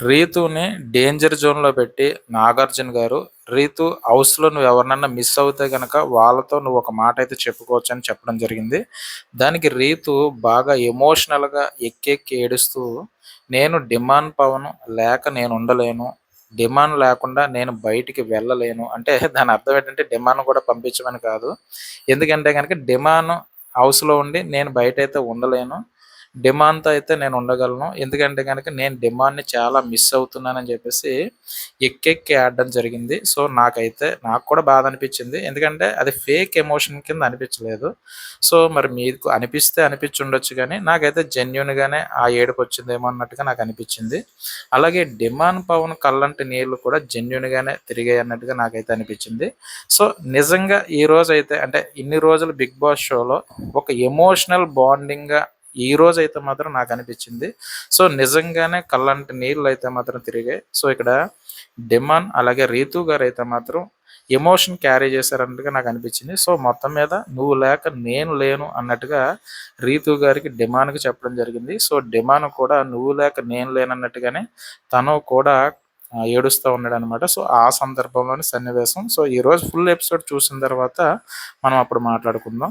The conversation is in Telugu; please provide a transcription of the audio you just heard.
రీతుని డేంజర్ జోన్‌లో పెట్టి నాగార్జున గారు, "రీతు హౌస్‌లో నువ్వు ఎవరినన్నా మిస్ అవుతే గనక వాళ్ళతో నువ్వు ఒక మాట అయితే చెప్పుకోవచ్చు" అని చెప్పడం జరిగింది. దానికి రీతు బాగా ఎమోషనల్‌గా ఎక్కెక్కి ఏడుస్తూ, "నేను డిమాండ్ పవన్ లేక నేను ఉండలేను. డిమాండ్ లేకుండా నేను బయటికి వెళ్ళలేను." అంటే దాని అర్థం ఏంటంటే డిమాండ్ కూడా పంపించమని కాదు. ఎందుకంటే కనుక డిమాండ్ హౌస్‌లో ఉండి నేను బయట అయితే ఉండలేను. డిమాండ్‌తో అయితే నేను ఉండగలను. ఎందుకంటే కనుక నేను డిమాండ్‌ని చాలా మిస్ అవుతున్నానని చెప్పేసి ఎక్కెక్కి ఆడడం జరిగింది. సో, నాకైతే నాకు కూడా బాధ అనిపించింది. ఎందుకంటే అది ఫేక్ ఎమోషన్ కింద అనిపించలేదు. సో, మరి మీకు అనిపిస్తే అనిపించుండొచ్చు కానీ నాకైతే జెన్యున్గానే ఆ ఏడుపొచ్చిందేమో అన్నట్టుగా నాకు అనిపించింది. అలాగే డిమాండ్ పవన్ కళ్ళంటి నీళ్ళు కూడా జెన్యున్గానే తిరిగాయి అన్నట్టుగా నాకైతే అనిపించింది. సో, నిజంగా ఈ రోజైతే అంటే ఇన్ని రోజులు 'బిగ్ బాస్' షోలో ఒక ఎమోషనల్ బాండింగ్‌గా ఈ రోజైతే మాత్రం నాకు అనిపించింది సో, నిజంగానే కళ్ళంటి నీళ్ళు అయితే మాత్రం తిరిగాయి. సో, ఇక్కడ డిమాండ్ అలాగే రీతు గారైతే మాత్రం ఎమోషన్ క్యారీ చేశారన్నట్టుగా నాకనిపించింది. సో, మొత్తం మీద "నువ్వు లేక నేను లేను" అన్నట్టుగా రీతు గారికి డిమాండ్‌కి చెప్పడం జరిగింది. సో, డిమాండ్ కూడా "నువ్వు లేక నేను లేనన్నట్టుగానే" తను కూడా ఏడుస్తూ ఉన్నాడు ఉన్నాడనమాట. సో, ఆ సందర్భంలోని సన్నివేశం. సో, ఈరోజు ఫుల్ ఎపిసోడ్ చూసిన తర్వాత మనం అప్పుడు మాట్లాడుకుందాం.